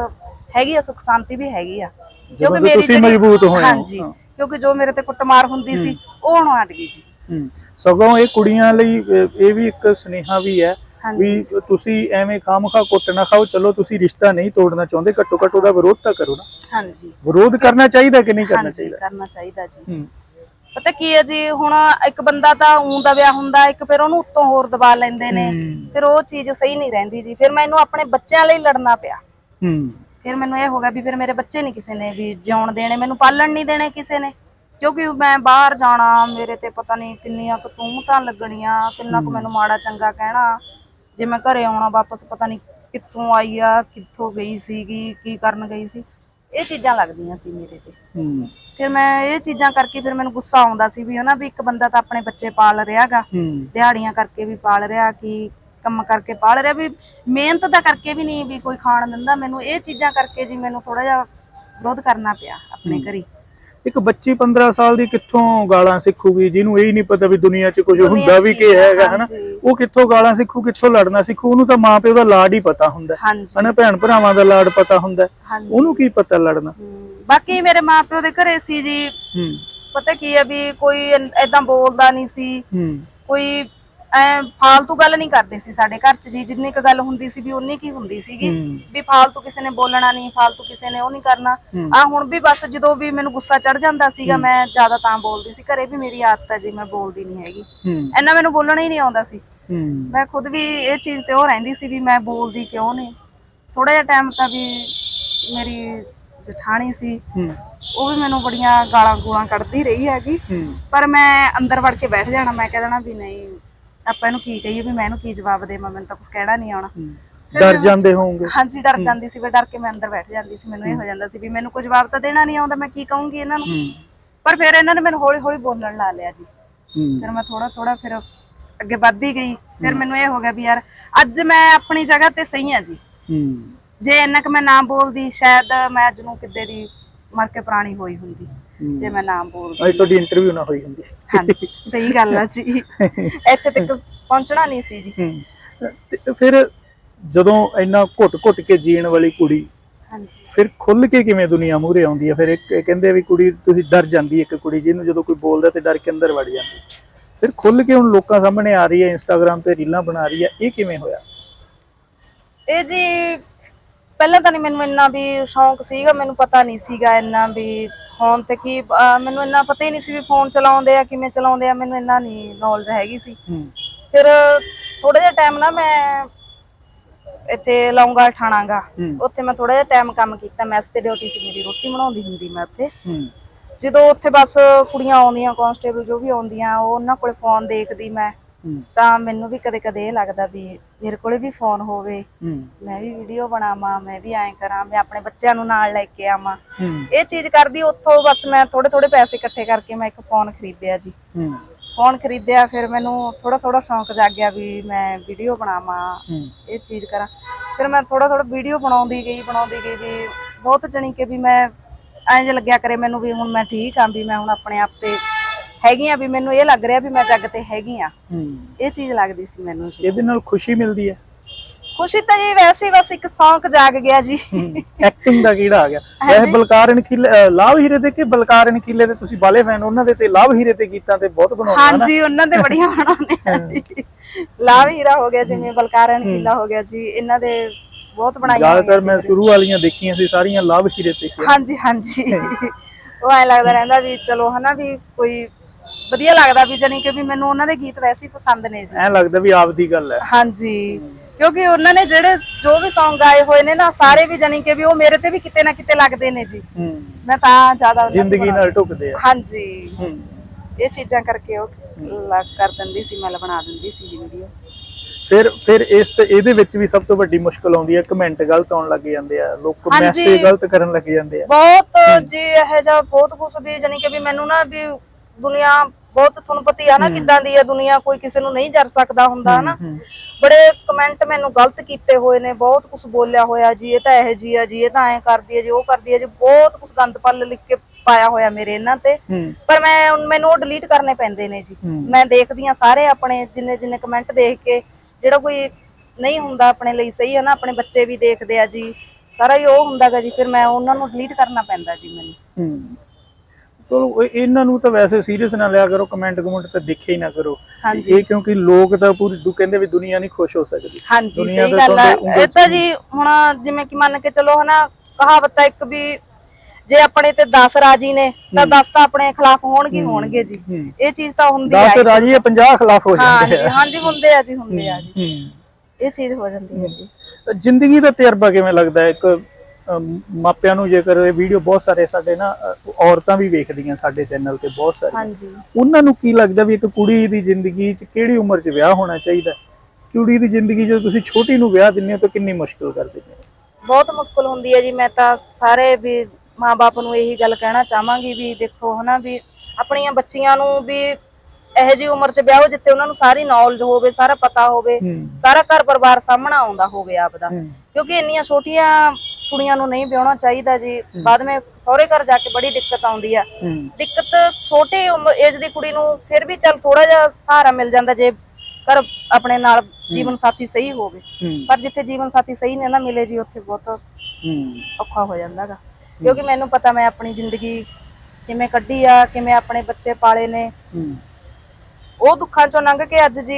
ਹੈਗੀ ਆ ਸੁੱਖ ਸ਼ਾਂਤੀ ਵੀ ਹੈਗੀ ਆ। ਜਦੋਂ ਵੀ ਤੁਸੀਂ ਮਜ਼ਬੂਤ ਹੋਏ। ਹਾਂਜੀ। ਕਿਉਂਕਿ ਜੋ ਮੇਰੇ ਤੇ ਕੁੱਟਮਾਰ ਹੁੰਦੀ ਸੀ ਉਹ ਹੁਣ ਹਟ ਗਈ ਜੀ। ਸਗੋਂ ਇਹ ਕੁੜੀਆਂ ਲਈ ਇਹ ਵੀ ਇੱਕ ਸੁਨੇਹਾ ਵੀ ਹੈ ਵੀ ਤੁਸੀਂ ਐਵੇਂ ਖਾਮਖਾ ਕੁੱਟ ਨਾ ਖਾਓ ਚਲੋ ਤੁਸੀਂ ਰਿਸ਼ਤਾ ਨਹੀਂ ਤੋੜਨਾ ਚਾਹੁੰਦੇ ਘੱਟੋ ਘੱਟ ਉਹਦਾ ਵਿਰੋਧ ਤਾਂ ਕਰੋ ਨਾ। ਹਾਂਜੀ। ਵਿਰੋਧ ਕਰਨਾ ਚਾਹੀਦਾ ਕਿ ਨਹੀਂ ਕਰਨਾ ਚਾਹੀਦਾ? ਕਰਨਾ ਚਾਹੀਦਾ ਜੀ। ਹੂੰ। ਪਤਾ ਕੀ ਹੈ ਜੀ ਹੁਣ ਇੱਕ ਬੰਦਾ ਤਾਂ ਊਂ ਦਾ ਵਿਆਹ ਹੁੰਦਾ ਇੱਕ ਫਿਰ ਉਹਨੂੰ ਉੱਤੋਂ ਹੋਰ ਦਬਾ ਲੈਂਦੇ ਨੇ। ਫਿਰ ਉਹ ਚੀਜ਼ ਸਹੀ ਨਹੀਂ ਰਹਿੰਦੀ ਜੀ। ਫਿਰ ਮੈਨੂੰ ਆਪਣੇ ਬੱਚਿਆਂ ਲਈ ਲੜਨਾ ਪਿਆ। ਹੂੰ। ਫਿਰ ਮੈਨੂੰ ਇਹ ਹੋ ਗਿਆ ਵੀ ਫਿਰ ਮੇਰੇ ਬੱਚੇ ਨਹੀਂ ਕਿਸੇ ਨੇ ਵੀ ਜਿਉਣ ਦੇਣੇ ਮੈਨੂੰ ਪਾਲਣ ਨਹੀਂ ਦੇਣੇ ਕਿਸੇ ਨੇ। ਕਿਉਂਕਿ ਮੈਂ ਬਾਹਰ ਜਾਣਾ ਮੇਰੇ ਤੇ ਪਤਾ ਨਹੀਂ ਕਿੰਨੀਆਂ ਕੁ ਤੂਮਤਾਂ ਲੱਗਣੀਆਂ ਕਿੰਨਾ ਕੁ ਮੈਨੂੰ ਮਾੜਾ ਚੰਗਾ ਕਹਿਣਾ। ਜੇ ਮੈਂ ਘਰੇ ਆਉਣਾ ਵਾਪਸ ਪਤਾ ਨਹੀਂ ਕਿੱਥੋਂ ਆਈ ਆ ਕਿੱਥੋਂ ਗਈ ਸੀਗੀ ਕੀ ਕਰਨ ਗਈ ਸੀ। ਇਹ ਚੀਜ਼ਾਂ ਲੱਗਦੀਆਂ ਸੀ ਮੇਰੇ ਤੇ। ਹੂੰ। ਫਿਰ ਮੈਂ ਇਹ ਚੀਜ਼ਾਂ ਕਰਕੇ ਫਿਰ ਮੈਨੂੰ ਗੁੱਸਾ ਆਉਂਦਾ ਸੀ ਵੀ ਹਨਾ ਵੀ ਇੱਕ ਬੰਦਾ ਤਾਂ ਆਪਣੇ ਬੱਚੇ ਪਾਲ ਰਿਹਾਗਾ ਦਿਹਾੜੀਆਂ ਕਰਕੇ ਵੀ ਪਾਲ ਰਿਹਾ ਕਿ ਕੰਮ ਕਰਕੇ ਪਾਲ ਰਿਹਾ ਵੀ ਮਿਹਨਤ ਦਾ ਕਰਕੇ ਵੀ ਨਹੀਂ ਵੀ ਕੋਈ ਖਾਣ ਦਿੰਦਾ। ਮੈਨੂੰ ਇਹ ਚੀਜ਼ਾਂ ਕਰਕੇ ਜੀ ਮੈਨੂੰ ਥੋੜਾ ਜਿਹਾ ਵਿਰੋਧ ਕਰਨਾ ਪਿਆ ਆਪਣੇ ਘਰੀ। ਇੱਕ ਬੱਚੀ 15 ਸਾਲ ਦੀ ਕਿੱਥੋਂ ਗਾਲਾਂ ਸਿੱਖੂਗੀ? ਜਿਹਨੂੰ ਇਹ ਹੀ ਨਹੀਂ ਪਤਾ ਵੀ ਦੁਨੀਆ 'ਚ ਕੁਝ ਹੁੰਦਾ ਵੀ ਕੀ ਹੈਗਾ ਹਨਾ। ਉਹ ਕਿੱਥੋਂ ਗਾਲਾਂ ਸਿੱਖੂ ਕਿੱਥੋਂ ਲੜਨਾ ਸਿੱਖੂ? ਉਹਨੂੰ ਤਾਂ ਮਾਪਿਓ ਦਾ ਲਾਡ ਹੀ ਪਤਾ ਹੁੰਦਾ ਹਨਾ? ਭੈਣ ਭਰਾਵਾਂ ਦਾ ਲਾਡ ਪਤਾ ਹੁੰਦਾ ਉਹਨੂੰ ਕੀ ਪਤਾ ਲੜਨਾ? ਬਾਕੀ ਮੇਰੇ ਮਾਪਿਓ ਦੇ ਘਰੇ ਸੀ ਜੀ। ਪਤਾ ਕੀ ਹੈ ਵੀ ਕੋਈ ਐਦਾਂ ਬੋਲਦਾ ਨਹੀਂ ਸੀ। ਕੋਈ ਐ ਫਾਲਤੂ ਗੱਲ ਨਹੀਂ ਕਰਦੇ ਸੀ ਸਾਡੇ ਘਰ 'ਚ ਜੀ ਜਿੰਨੀ ਕੁ ਗੱਲ ਹੁੰਦੀ ਸੀ ਵੀ ਉਨੀ ਕੀ ਹੁੰਦੀ ਸੀਗੀ। ਹੂੰ। ਵੀ ਫਾਲਤੂ ਕਿਸੇ ਨੇ ਬੋਲਣਾ ਨਹੀਂ ਫਾਲਤੂ ਕਿਸੇ ਨੇ ਉਹ ਨਹੀਂ ਕਰਨਾ। ਹੂੰ। ਆ ਹੁਣ ਵੀ ਬਸ ਜਦੋਂ ਵੀ ਮੈਨੂੰ ਗੁੱਸਾ ਚੜ ਜਾਂਦਾ ਸੀਗਾ ਮੈਂ ਜ਼ਿਆਦਾ ਤਾਂ ਬੋਲਦੀ ਸੀ। ਘਰੇ ਵੀ ਮੇਰੀ ਆਦਤ ਹੈ ਜੀ ਮੈਂ ਬੋਲਦੀ ਨਹੀਂ ਹੈਗੀ। ਹੂੰ। ਇੰਨਾ ਮੈਨੂੰ ਬੋਲਣਾ ਹੀ ਨਹੀਂ ਆਉਂਦਾ ਸੀ। ਹੂੰ। ਮੈਂ ਖੁਦ ਵੀ ਇਹ ਚੀਜ਼ ਤੇ ਉਹ ਰਹਿੰਦੀ ਸੀ ਵੀ ਮੈਂ ਬੋਲਦੀ ਕਿਉਂ ਨਹੀਂ। ਥੋੜਾ ਜਿਹਾ ਟਾਈਮ ਤਾਂ ਵੀ ਮੇਰੀ ਜਠਾਣੀ ਸੀ ਹੂੰ। ਉਹ ਵੀ ਮੈਨੂੰ ਬੜੀਆਂ ਗਾਲਾਂ ਗੂਲਾਂ ਕੱਢਦੀ ਰਹੀ ਹੈਗੀ। ਹੂੰ। ਪਰ ਮੈਂ ਅੰਦਰ ਵੜ ਕੇ ਬੈਠ ਜਾਣਾ ਮੈਂ ਕਹਿ ਦੇਣਾ ਵੀ ਨਹੀਂ ਆਪਾਂ ਇਹਨੂੰ ਕੀ ਕਹੀਏ ਵੀ ਮੈਂ ਇਹਨੂੰ ਕੀ ਜਵਾਬ ਦੇਵਾਂ ਮੈਨੂੰ ਤਾਂ ਕੁਝ ਕਹਿਣਾ ਨਹੀਂ ਆਉਣਾ। ਡਰ ਜਾਂਦੇ ਹੋਵੋਗੇ। ਹਾਂਜੀ ਡਰ ਜਾਂਦੀ ਸੀ ਫਿਰ ਡਰ ਕੇ ਮੈਂ ਅੰਦਰ ਬੈਠ ਜਾਂਦੀ ਸੀ ਮੈਨੂੰ ਇਹ ਹੋ। ਜਾਂਦਾ ਸੀ ਵੀ ਮੈਨੂੰ ਕੋਈ ਜਵਾਬ ਤਾਂ ਦੇਣਾ ਨਹੀਂ ਆਉਂਦਾ ਮੈਂ ਕੀ ਕਹੂੰਗੀ ਇਹਨਾਂ ਨੂੰ? ਹੂੰ। ਪਰ ਫਿਰ ਇਹਨਾਂ ਨੇ ਮੈਨੂੰ ਹੌਲੀ ਹੌਲੀ ਬੋਲਣ ਲਾ ਲਿਆ ਜੀ। ਹੂੰ। ਫਿਰ ਮੈਂ ਥੋੜਾ ਥੋੜਾ ਫਿਰ ਅੱਗੇ ਵੱਧਦੀ ਗਈ। ਫਿਰ ਮੈਨੂੰ ਇਹ ਹੋ ਗਿਆ ਵੀ ਯਾਰ ਅੱਜ ਮੈਂ ਆਪਣੀ ਜਗ੍ਹਾ ਤੇ ਸਹੀ ਆ ਜੀ। ਹੂੰ। ਜੇ ਇੰਨਾ ਕਿ ਮੈਂ ਨਾ ਬੋਲਦੀ ਸ਼ਾਇਦ ਮੈਂ ਅੱਜ ਨੂੰ ਕਿੱਦੇ ਦੀ ਮਰ ਕੇ ਪੁਰਾਣੀ ਹੋਈ ਹੁੰਦੀ। ਜੇ ਮੈਂ ਨਾ ਬੋਲਦੀ ਅੱਜ ਤੁਹਾਡੀ ਇੰਟਰਵਿਊ ਨਾ ਹੋਈ ਹੁੰਦੀ। ਹਾਂਜੀ ਸਹੀ ਗੱਲ ਆ ਜੀ। ਇੱਥੇ ਤੱਕ ਪਹੁੰਚਣਾ ਨਹੀਂ ਸੀ ਜੀ। ਤੇ ਫਿਰ ਜਦੋਂ ਇੰਨਾ ਘੁੱਟ ਘੁੱਟ ਕੇ ਜੀਣ ਵਾਲੀ ਕੁੜੀ ਹਾਂਜੀ। ਫਿਰ ਖੁੱਲ ਕੇ ਕਿਵੇਂ ਦੁਨੀਆ ਮੂਹਰੇ ਆਉਂਦੀ ਹੈ ਫਿਰ ਇੱਕ ਇਹ ਕਹਿੰਦੇ ਆ ਵੀ ਕੁੜੀ ਤੁਸੀਂ ਡਰ ਜਾਂਦੀ ਇੱਕ ਕੁੜੀ ਜਿਹਨੂੰ ਜਦੋਂ ਕੋਈ ਬੋਲਦਾ ਤੇ ਡਰ ਕੇ ਅੰਦਰ ਵੜ ਜਾਂਦੀ। ਫਿਰ ਖੁੱਲ ਕੇ ਹੁਣ ਲੋਕਾਂ ਸਾਹਮਣੇ ਆ ਰਹੀ ਹੈ ਇੰਸਟਾਗ੍ਰam ਤੇ ਰੀਲਾਂ ਬਣਾ ਰਹੀ ਹੈ ਇਹ ਕਿਵੇਂ ਹੋਇਆ? ਇਹ ਜੀ ਪਹਿਲਾਂ ਤਾਂ ਨਹੀਂ ਮੈਨੂੰ ਇੰਨਾ ਵੀ ਸ਼ੌਂਕ ਸੀਗਾ ਮੈਨੂੰ ਪਤਾ ਨਹੀਂ ਸੀਗਾ ਇੰਨਾ ਵੀ ਫੋਨ ਤੇ ਕੀ ਅਹ ਮੈਨੂੰ ਇੰਨਾ ਪਤਾ ਹੀ ਨਹੀਂ ਸੀ ਵੀ ਫੋਨ ਚਲਾਉਂਦੇ ਆ ਕਿਵੇਂ ਚਲਾਉਂਦੇ ਆ ਮੈਨੂੰ ਇੰਨਾ ਨਹੀਂ ਨੌਲੇਜ ਹੈਗੀ ਸੀ। ਹੂੰ। ਫਿਰ ਥੋੜਾ ਜਿਹਾ ਟਾਈਮ ਨਾ ਮੈਂ ਇੱਥੇ ਲੌਂਗਾ ਠਾਣਾਗਾ ਹੂੰ। ਉੱਥੇ ਮੈਂ ਥੋੜਾ ਜਿਹਾ ਟਾਈਮ ਕੰਮ ਕੀਤਾ ਮੈਸ ਤੇ ਡਿਊਟੀ ਸੀ ਮੇਰੀ ਰੋਟੀ ਬਣਾਉਂਦੀ ਹੁੰਦੀ ਮੈਂ ਉੱਥੇ। ਹੂੰ। ਜਦੋਂ ਉੱਥੇ ਬਸ ਕੁੜੀਆਂ ਆਉਂਦੀਆਂ ਕਾਂਸਟੇਬਲ ਜੋ ਵੀ ਆਉਂਦੀਆਂ ਉਹ ਉਹਨਾਂ ਕੋਲੇ ਫੋਨ ਦੇਖਦੀ ਮੈਂ। ਤਾਂ ਮੈਨੂੰ ਵੀ ਕਦੇ ਕਦੇ ਇਹ ਲੱਗਦਾ ਵੀ ਮੇਰੇ ਕੋਲੇ ਵੀ ਫੋਨ ਹੋਵੇ। ਮੈਂ ਵੀ ਵੀਡੀਓ ਬਣਾਵਾਂ ਮੈਂ ਵੀ ਐਂ ਕਰਾਂ ਮੈਂ ਆਪਣੇ ਬੱਚਿਆਂ ਨੂੰ ਨਾਲ ਲੈ ਕੇ ਆਵਾਂ। ਇਹ ਚੀਜ਼ ਕਰਦੀ ਉੱਥੋਂ ਬਸ ਮੈਂ ਥੋੜੇ ਥੋੜੇ ਪੈਸੇ ਇਕੱਠੇ ਕਰਕੇ ਮੈਂ ਇੱਕ ਫੋਨ ਖਰੀਦਿਆ ਜੀ। ਫੋਨ ਖਰੀਦਿਆ ਫਿਰ ਮੈਨੂੰ ਥੋੜਾ ਥੋੜਾ ਸ਼ੌਂਕ ਜਾਗ ਗਿਆ ਵੀ ਮੈਂ ਵੀਡੀਓ ਬਣਾਵਾਂ ਇਹ ਚੀਜ਼ ਕਰਾਂ। ਫਿਰ ਮੈਂ ਥੋੜਾ ਥੋੜਾ ਵੀਡੀਓ ਬਣਾਉਂਦੀ ਗਈ ਬਣਾਉਂਦੀ ਗਈ ਵੀ ਬਹੁਤ ਜਣੀ ਕਿ ਵੀ ਮੈਂ ਐਂ ਜੇ ਲੱਗਿਆ ਕਰੇ ਮੈਨੂੰ ਵੀ ਹੁਣ ਮੈਂ ਠੀਕ ਆਂ ਵੀ ਮੈਂ ਹੁਣ ਆਪਣੇ ਆਪ ਤੇ ਹੈਗੀ ਆ ਵੀ ਮੈਨੂੰ ਇਹ ਲੱਗ ਰਿਹਾ ਵੀ ਮੈਂ ਜੱਗ ਤੇ ਹੈਗੀ ਆ। ਇਹ ਚੀਜ਼ ਲੱਗਦੀ ਸੀ ਮੈਨੂੰ ਜੀ। ਇਹਦੇ ਨਾਲ ਖੁਸ਼ੀ ਮਿਲਦੀ ਹੈ? ਖੁਸ਼ੀ ਤਾਂ ਜੀ ਵੈਸੇ ਬਸ ਇੱਕ ਸ਼ੌਂਕ ਜਾਗ ਗਿਆ ਜੀ। ਐਕਟਿੰਗ ਦਾ ਕੀੜਾ ਆ ਗਿਆ? ਵੈਸੇ ਬਲਕਾਰਨ ਖਿਲੇ ਅਹ ਲਾਭ ਹੀਰੇ ਦੇ ਕਿ ਬਲਕਾਰਨ ਖਿਲੇ ਦੇ ਤੁਸੀਂ ਬਾਲੇ ਫੈਨ ਉਹਨਾਂ ਦੇ ਤੇ ਲਾਭ ਹੀਰੇ ਤੇ ਗੀਤਾਂ ਤੇ ਬਹੁਤ ਬਣਾਉਂਦੇ ਹੋ ਹਾਂਜੀ ਉਹਨਾਂ ਦੇ ਬੜੀਆਂ ਬਣਾਉਂਦੇ ਲਾਭ ਹੀਰਾ ਹੋ ਗਿਆ ਜਿਵੇਂ ਬਲਕਾਰਨ ਕਿਲਾ ਹੋ ਗਿਆ ਜੀ। ਇਹਨਾਂ ਦੇ ਬਹੁਤ ਬਣਾਈਆਂ ਜ਼ਿਆਦਾਤਰ ਮੈਂ ਸ਼ੁਰੂ ਵਾਲੀਆਂ ਦੇਖੀਆਂ ਸੀ ਸਾਰੀਆਂ ਲਾਭ ਹੀਰੇ ਤੇ ਸੀ। ਹਾਂਜੀ ਹਾਂਜੀ। ਉਹ ਐ ਲੱਗਦਾ ਰਹਿੰਦਾ ਵੀ ਚਲੋ ਹਨਾ ਵੀ ਕੋਈ ਵਧੀਆ ਲੱਗਦਾ ਵੀ ਜਾਨੀ ਕਿ ਵੀ ਮੈਨੂੰ ਉਹਨਾਂ ਦੇ ਗੀਤ ਵੈਸੇ ਹੀ ਪਸੰਦ ਨੇ ਜੀ। ਐਂ ਲੱਗਦਾ ਵੀ ਆਪਦੀ ਗੱਲ ਹੈ। ਹਾਂਜੀ ਕਿਉਂਕਿ ਉਹਨਾਂ ਨੇ ਜਿਹੜੇ ਜੋ ਵੀ Song ਗਾਏ ਹੋਏ ਨੇ ਨਾ ਸਾਰੇ ਵੀ ਜਾਨੀ ਕਿ ਵੀ ਉਹ ਮੇਰੇ ਤੇ ਵੀ ਕਿਤੇ ਨਾ ਕਿਤੇ ਲੱਗਦੇ ਨੇ ਜੀ। ਹੂੰ। ਮੈਂ ਤਾਂ ਜ਼ਿਆਦਾ ਦੀ ਜ਼ਿੰਦਗੀ ਨਾਲ ਢੁਕਦੇ ਆ। ਹਾਂਜੀ। ਹੂੰ। ਇਹ ਚੀਜ਼ਾਂ ਕਰਕੇ ਉਹ ਲੱਗ ਕਰ ਦਿੰਦੀ ਸੀ ਮੈਂ ਬਣਾ ਦਿੰਦੀ ਸੀ ਜੀ ਵੀਡੀਓ ਫਿਰ ਫਿਰ ਇਸ ਤੇ ਇਹਦੇ ਵਿੱਚ ਵੀ ਸਭ ਤੋਂ ਵੱਡੀ ਮੁਸ਼ਕਲ ਆਉਂਦੀ ਹੈ ਕਮੈਂਟ ਗਲਤ ਆਉਣ ਲੱਗ ਜਾਂਦੇ ਆ ਲੋਕ। ਮੈਸੇਜ ਗਲਤ ਕਰਨ ਲੱਗ ਜਾਂਦੇ ਆ। ਬਹੁਤ ਜੀ ਇਹ ਜਿਹਾ ਬਹੁਤ ਕੁਛ ਵੀ ਜਾਨੀ ਕਿ ਵੀ ਮੈਨੂੰ ਨਾ ਵੀ ਦੁਨੀਆ ਬਹੁਤ ਤੁਹਾਨੂੰ ਪਤਾ ਹੀ ਆ ਨਾ ਕਿੱਦਾਂ ਦੀ ਆ ਦੁਨੀਆ ਕੋਈ ਕਿਸੇ ਨੂੰ ਨਹੀਂ ਜਰ ਸਕਦਾ ਹੁੰਦਾ ਹਨਾ? ਹੂੰ। ਬੜੇ ਕਮੈਂਟ ਮੈਨੂੰ ਗਲਤ ਕੀਤੇ ਹੋਏ ਨੇ ਬਹੁਤ ਕੁਝ ਬੋਲਿਆ ਹੋਇਆ ਜੀ ਇਹ ਤਾਂ ਇਹ ਜੀ ਆ ਜੀ ਇਹ ਤਾਂ ਐਂ ਕਰਦੀ ਹੈ ਜੀ ਉਹ ਕਰਦੀ ਹੈ ਜੀ ਬਹੁਤ ਕੁਝ ਗੰਦ ਪੱਲ ਲਿਖ ਕੇ ਪਾਇਆ ਹੋਇਆ ਮੇਰੇ ਇਹਨਾਂ ਤੇ। ਹੂੰ। ਪਰ ਮੈਂ ਮੈਨੂੰ ਉਹ ਡਿਲੀਟ ਕਰਨੇ ਪੈਂਦੇ ਨੇ ਜੀ। ਹੂੰ। ਮੈਂ ਦੇਖਦੀ ਆ ਸਾਰੇ ਆਪਣੇ ਜਿੰਨੇ ਜਿੰਨੇ ਕਮੈਂਟ ਦੇਖ ਕੇ ਜਿਹੜਾ ਕੋਈ ਨਹੀਂ ਹੁੰਦਾ ਆਪਣੇ ਲਈ ਸਹੀ ਹੈ ਨਾ ਆਪਣੇ ਬੱਚੇ ਵੀ ਦੇਖਦੇ ਆ ਜੀ। ਸਾਰਾ ਹੀ ਉਹ ਹੁੰਦਾਗਾ ਜੀ ਫਿਰ ਮੈਂ ਉਹਨਾਂ ਨੂੰ ਡਿਲੀਟ ਕਰਨਾ ਪੈਂਦਾ ਜੀ ਮੈਨੂੰ। ਹੂੰ। ਚਲੋ ਇਹ- ਇਹਨਾਂ ਨੂੰ ਤਾਂ ਵੈਸੇ ਸੀਰੀਅਸ ਨਾ ਲਿਆ ਕਰੋ ਕਮੈਂਟ ਕਮੈਂਟ ਤਾਂ ਦੇਖੇ ਹੀ ਨਾ ਕਰੋ। ਇਹ ਕਿਉਂਕਿ ਲੋਕ ਤਾਂ ਪੂਰੀ ਦੁ ਕਹਿੰਦੇ ਵੀ ਦੁਨੀਆ ਨਹੀਂ ਖੁਸ਼ ਹੋ ਸਕਦੀ। ਹਾਂਜੀ ਦੁਨੀਆ ਸਹੀ ਗੱਲ ਹੈ ਇਹ ਤਾਂ ਜੀ ਹੁਣ ਜਿਵੇਂ ਕਿ ਮੰਨ ਕੇ ਚਲੋ ਹਨਾ ਕਹਾਵਤ ਹੈ ਇੱਕ ਵੀ ਜੇ ਆਪਣੇ ਤੇ 10 ਰਾਜੀ ਨੇ ਤਾਂ 10 ਤਾਂ ਆਪਣੇ ਖਿਲਾਫ ਹੋਣਗੇ ਹੀ ਹੋਣਗੇ ਜੀ। ਹੂੰ। ਇਹ ਚੀਜ਼ ਤਾਂ ਹੁੰਦੀ 10 ਆ ਰਾਜੀ 50 ਖਿਲਾਫ ਹੋ ਜਾਂਦੇ ਆ। ਹਾਂਜੀ ਹੁੰਦੇ ਆ ਜੀ ਹੁੰਦੇ ਆ ਜੀ। ਹੂੰ ਇਹ ਚੀਜ਼ ਹੋ ਜਾਂਦੀ ਹੈ ਜੀ। ਜ਼ਿੰਦਗੀ ਦਾ ਤਜਰਬਾ ਕਿਵੇਂ ਲੱਗਦਾ ਹੈ? ਇੱਕ ਮਾਪਿਆਂ ਨੂੰ ਜੇਕਰ ਇਹ ਵੀਡੀਓ ਬਹੁਤ ਸਾਰੇ ਸਾਡੇ ਨਾ ਔਰਤਾਂ ਵੀ ਵੇਖਦੀਆਂ ਸਾਡੇ ਚੈਨਲ ਤੇ ਬਹੁਤ ਸਾਰੇ ਹਾਂਜੀ। ਉਹਨਾਂ ਨੂੰ ਕੀ ਲੱਗਦਾ ਵੀ ਇੱਕ ਕੁੜੀ ਦੀ ਜ਼ਿੰਦਗੀ 'ਚ ਕਿਹੜੀ ਉਮਰ 'ਚ ਵਿਆਹ ਹੋਣਾ ਚਾਹੀਦਾ? ਕੁੜੀ ਦੀ ਜ਼ਿੰਦਗੀ ਜਦੋਂ ਤੁਸੀਂ ਛੋਟੀ ਨੂੰ ਵਿਆਹ ਦਿੰਦੇ ਹੋ ਤਾਂ ਕਿੰਨੀ ਮੁਸ਼ਕਲ ਕਰ ਦਿੰਦੇ ਹੋ? ਬਹੁਤ ਮੁਸ਼ਕਲ ਹੁੰਦੀ ਹੈ ਜੀ। ਮੈਂ ਤਾਂ ਸਾਰੇ ਵੀ ਮਾਪੇ ਨੂੰ ਇਹੀ ਗੱਲ ਕਹਿਣਾ ਚਾਹਾਂਗੀ ਵੀ ਦੇਖੋ ਹਨਾ ਵੀ ਆਪਣੀਆਂ ਬੱਚੀਆਂ ਨੂੰ ਵੀ ਇਹੋ ਜਿਹੀ ਉਮਰ 'ਚ ਵਿਆਹੋ ਜਿੱਥੇ ਉਹਨਾਂ ਨੂੰ ਸਾਰੀ ਨੌਲੇਜ ਹੋਵੇ ਸਾਰਾ ਪਤਾ ਹੋਵੇ ਹੂੰ। ਸਾਰਾ ਘਰ ਪਰਿਵਾਰ ਸਾਹਮਣਾ ਆਉਂਦਾ ਹੋਵੇ ਆਪਦਾ। ਹੂੰ। ਕਿਉਂਕਿ ਇੰਨੀਆਂ ਛੋਟੀਆਂ ਕੁੜੀਆਂ ਨੂੰ ਨਹੀਂ ਵਿਆਹਣਾ ਚਾਹੀਦਾ ਜੀ। ਬਾਅਦ ਵਿੱਚ ਸਹੁਰੇ ਘਰ ਜਾ ਕੇ ਬੜੀ ਦਿੱਕਤ ਆਉਂਦੀ ਆ। ਦਿੱਕਤ ਛੋਟੇ ਏਜ ਦੀ ਕੁੜੀ ਨੂੰ ਫਿਰ ਵੀ ਚੱਲ ਥੋੜਾ ਜਿਹਾ ਸਹਾਰਾ ਮਿਲ ਜਾਂਦਾ ਜੇ ਕਰ ਆਪਣੇ ਨਾਲ ਜੀਵਨ ਸਾਥੀ ਸਹੀ ਹੋਵੇ। ਪਰ ਜਿੱਥੇ ਜੀਵਨ ਸਾਥੀ ਸਹੀ ਨਾ ਨਾ ਮਿਲੇ ਜੀ ਉੱਥੇ ਬਹੁਤ ਔਖਾ ਹੋ ਜਾਂਦਾਗਾ ਕਿਉਂਕਿ ਮੈਨੂੰ ਪਤਾ ਮੈਂ ਆਪਣੀ ਜ਼ਿੰਦਗੀ ਕਿਵੇਂ ਕੱਢੀ ਆ ਕਿਵੇਂ ਆਪਣੇ ਬੱਚੇ ਪਾਲੇ ਨੇ। ਉਹ ਦੁੱਖਾਂ ਚੋਂ ਲੰਘ ਕੇ ਅੱਜ ਜੀ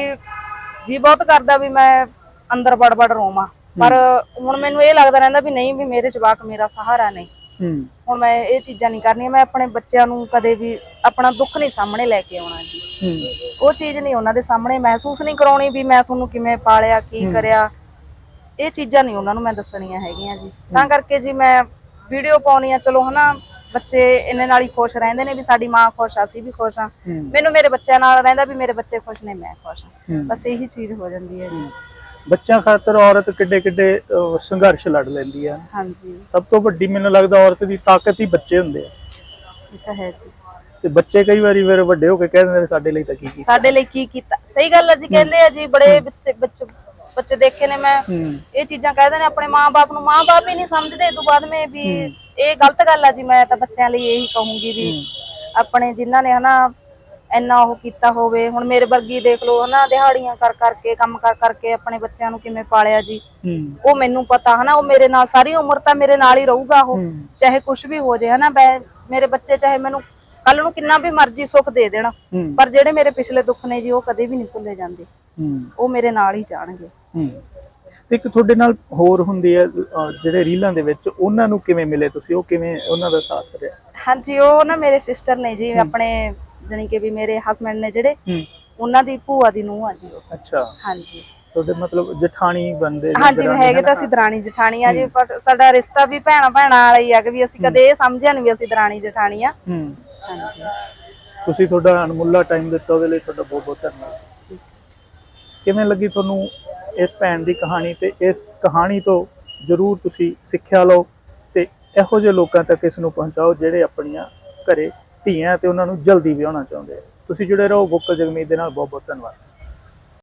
ਜੀ ਬਹੁਤ ਕਰਦਾ ਵੀ ਮੈਂ ਅੰਦਰ ਵੜ-ਵੜ ਰੋਵਾਂ। ਪਰ ਹੁਣ ਮੈਨੂੰ ਇਹ ਲੱਗਦਾ ਰਹਿੰਦਾ ਵੀ ਨਹੀਂ ਵੀ ਮੇਰੇ ਜਵਾਕ ਮੇਰਾ ਸਹਾਰਾ ਨਹੀਂ ਹੂੰ। ਹੁਣ ਮੈਂ ਇਹ ਚੀਜ਼ਾਂ ਨਹੀਂ ਕਰਨੀਆਂ ਮੈਂ ਆਪਣੇ ਬੱਚਿਆਂ ਨੂੰ ਕਦੇ ਵੀ ਆਪਣਾ ਦੁੱਖ ਨਹੀਂ ਸਾਹਮਣੇ ਲੈ ਕੇ ਆਉਣਾ ਜੀ। ਹੂੰ। ਉਹ ਚੀਜ਼ ਨਹੀਂ ਉਹਨਾਂ ਦੇ ਸਾਹਮਣੇ ਮਹਿਸੂਸ ਨਹੀਂ ਕਰਾਉਣੀ ਵੀ ਮੈਂ ਤੁਹਾਨੂੰ ਕਿਵੇਂ ਪਾਲਿਆ ਕੀ ਕਰਿਆ। ਇਹ ਚੀਜ਼ਾਂ ਨਹੀਂ ਉਹਨਾਂ ਨੂੰ ਮੈਂ ਦੱਸਣੀਆਂ ਹੈਗੀਆਂ ਜੀ। ਤਾਂ ਕਰਕੇ ਜੀ ਮੈਂ ਵੀਡੀਓ ਪਾਉਣੀ ਆ ਚਲੋ ਹਨਾ ਬੱਚੇ ਇੰਨੇ ਨਾਲ ਹੀ ਖੁਸ਼ ਰਹਿੰਦੇ ਨੇ ਵੀ ਸਾਡੀ ਮਾਂ ਖੁਸ਼ ਆ ਅਸੀਂ ਵੀ ਖੁਸ਼ ਆ। ਮੈਨੂੰ ਮੇਰੇ ਬੱਚਿਆਂ ਨਾਲ ਰਹਿੰਦਾ ਵੀ ਮੇਰੇ ਬੱਚੇ ਖੁਸ਼ ਨੇ ਮੈਂ ਖੁਸ਼ ਆ। ਹੂੰ। ਬਸ ਇਹੀ ਚੀਜ਼ ਹੋ ਜਾਂਦੀ ਹੈ ਜੀ। ਬੱਚਿਆਂ ਖਾਤਰ ਔਰਤ ਕਿੱਡੇ ਕਿੱਡੇ ਸੰਘਰਸ਼ ਲੜ ਲੈਂਦੀ ਆ ਹਾਂਜੀ। ਸਭ ਤੋਂ ਵੱਡੀ ਮੈਨੂੰ ਲੱਗਦਾ ਔਰਤ ਦੀ ਤਾਕਤ ਹੀ ਬੱਚੇ ਹੁੰਦੇ ਆ। ਇਹ ਤਾਂ ਹੈ ਜੀ। ਤੇ ਬੱਚੇ ਕਈ ਵਾਰੀ ਫਿਰ ਵੱਡੇ ਹੋ ਕੇ ਕਹਿ ਦਿੰਦੇ ਨੇ ਸਾਡੇ ਲਈ ਤਾਂ ਕੀ ਕੀਤਾ? ਸਾਡੇ ਲਈ ਕੀ ਕੀਤਾ? ਸਹੀ ਗੱਲ ਹੈ ਜੀ ਕਹਿੰਦੇ ਆ ਜੀ ਬੜੇ ਬੱਚੇ ਬੱਚੇ ਬੱਚੇ ਦੇਖੇ ਨੇ ਮੈਂ। ਇਹ ਚੀਜ਼ਾਂ ਕਹਿੰਦੇ ਨੇ ਆਪਣੇ ਮਾਪੇ ਨੂੰ ਮਾਪੇ ਹੀ ਨਹੀਂ ਸਮਝਦੇ। ਇਹ ਤੋਂ ਬਾਅਦ ਮੈਂ ਵੀ ਇਹ ਗਲਤ ਗੱਲ ਆ ਜੀ ਮੈਂ ਤਾਂ ਬੱਚਿਆਂ ਲਈ ਇਹੀ ਕਹੂੰਗੀ ਵੀ ਆਪਣੇ ਜਿਨ੍ਹਾਂ ਨੇ ਹਨਾ ਇੰਨਾ ਉਹ ਕੀਤਾ ਹੋਵੇ ਹੁਣ ਮੇਰੇ ਵਰਗੀ ਦੇਖ ਲਓ ਹਨਾ ਦਿਹਾੜੀਆਂ ਕਰ ਕਰਕੇ ਕੰਮ ਕਰ ਕਰਕੇ ਆਪਣੇ ਬੱਚਿਆਂ ਨੂੰ ਕਿਵੇਂ ਪਾਲਿਆ ਜੀ। ਉਹ ਮੈਨੂੰ ਪਤਾ ਹਨਾ ਉਹ ਮੇਰੇ ਨਾਲ ਸਾਰੀ ਉਮਰ ਤਾਂ ਮੇਰੇ ਨਾਲ ਹੀ ਰਹੂਗਾ ਉਹ ਚਾਹੇ ਕੁਝ ਵੀ ਹੋ ਜੇ ਹਨਾ ਮੈਂ ਮੇਰੇ ਬੱਚੇ ਚਾਹੇ ਮੈਨੂੰ ਕੱਲ ਨੂੰ ਕਿੰਨਾ ਵੀ ਮਰਜ਼ੀ ਸੁੱਖ ਦੇ ਦੇਣ ਪਰ ਜਿਹੜੇ ਮੇਰੇ ਪਿਛਲੇ ਦੁੱਖ ਨੇ ਜੀ ਉਹ ਕਦੇ ਵੀ ਨਹੀਂ ਭੁੱਲੇ ਜਾਂਦੇ। ਉਹ ਮੇਰੇ ਨਾਲ ਹੀ ਜਾਣਗੇ। ਤੇ ਇੱਕ ਤੁਹਾਡੇ ਨਾਲ ਹੋਰ ਹੁੰਦੇ ਆ ਜਿਹੜੇ ਰੀਲਾਂ ਦੇ ਵਿੱਚ ਉਹਨਾਂ ਨੂੰ ਕਿਵੇਂ ਮਿਲੇ ਤੁਸੀਂ? ਉਹ ਕਿਵੇਂ ਉਹਨਾਂ ਦਾ ਸਾਥ ਰਿਹਾ? ਹਾਂਜੀ ਉਹ ਨਾ ਮੇਰੇ ਸਿਸਟਰ ਨੇ ਜੀ ਆਪਣੇ ਜਾਣੀ ਕਿ ਵੀ ਮੇਰੇ ਹਸਬੰਡ ਨੇ ਜਿਹੜੇ ਉਹਨਾਂ ਦੀ ਭੂਆ ਦੀ ਨੂੰਹ ਆ ਜੀ ਉਹ। ਅੱਛਾ। ਹਾਂਜੀ। ਤੁਹਾਡੇ ਮਤਲਬ ਜਠਾਣੀ ਬੰਦੇ ਹਾਂਜੀ ਹੈਗੇ ਤਾਂ ਅਸੀਂ ਦਰਾਣੀ ਜਠਾਣੀ ਆ ਜੀ ਪਰ ਸਾਡਾ ਰਿਸ਼ਤਾ ਵੀ ਭੈਣਾ ਭੈਣਾਂ ਵਾਲਾ ਹੀ ਆ ਕਿ ਵੀ ਅਸੀਂ ਕਦੇ ਇਹ ਸਮਝਿਆ ਨਹੀਂ ਵੀ ਅਸੀਂ ਦਰਾਣੀ ਜਠਾਣੀ ਆ। ਹੂੰ। ਹਾਂਜੀ। ਤੁਸੀਂ ਤੁਹਾਡਾ ਅਨਮੁੱਲਾ ਟਾਈਮ ਦਿੱਤਾ ਉਹਦੇ ਲਈ ਤੁਹਾਡਾ ਬਹੁਤ ਬਹੁਤ ਧੰਨਵਾਦ। ਕਿਵੇਂ ਲੱਗੀ ਤੁਹਾਨੂੰ ਇਸ ਭੈਣ ਦੀ ਕਹਾਣੀ ਤੇ ਇਸ ਕਹਾਣੀ ਤੋਂ ਜ਼ਰੂਰ ਤੁਸੀਂ ਸਿੱਖਿਆ ਲਓ ਤੇ ਇਹੋ ਜਿਹੇ ਲੋਕਾਂ ਤੱਕ ਇਸ ਨੂੰ ਪਹੁੰਚਾਓ ਜਿਹੜੇ ਆਪਣੀਆਂ ਘਰੇ ਧੀਆਂ ਤੇ ਉਹਨਾਂ ਨੂੰ ਜਲਦੀ ਵਿਆਹਣਾ ਚਾਹੁੰਦੇ ਆ। ਤੁਸੀਂ ਜੁੜੇ ਰਹੋ ਗੋਕਲ ਜਗਮੀਤ ਦੇ ਨਾਲ। ਬਹੁਤ ਬਹੁਤ ਧੰਨਵਾਦ।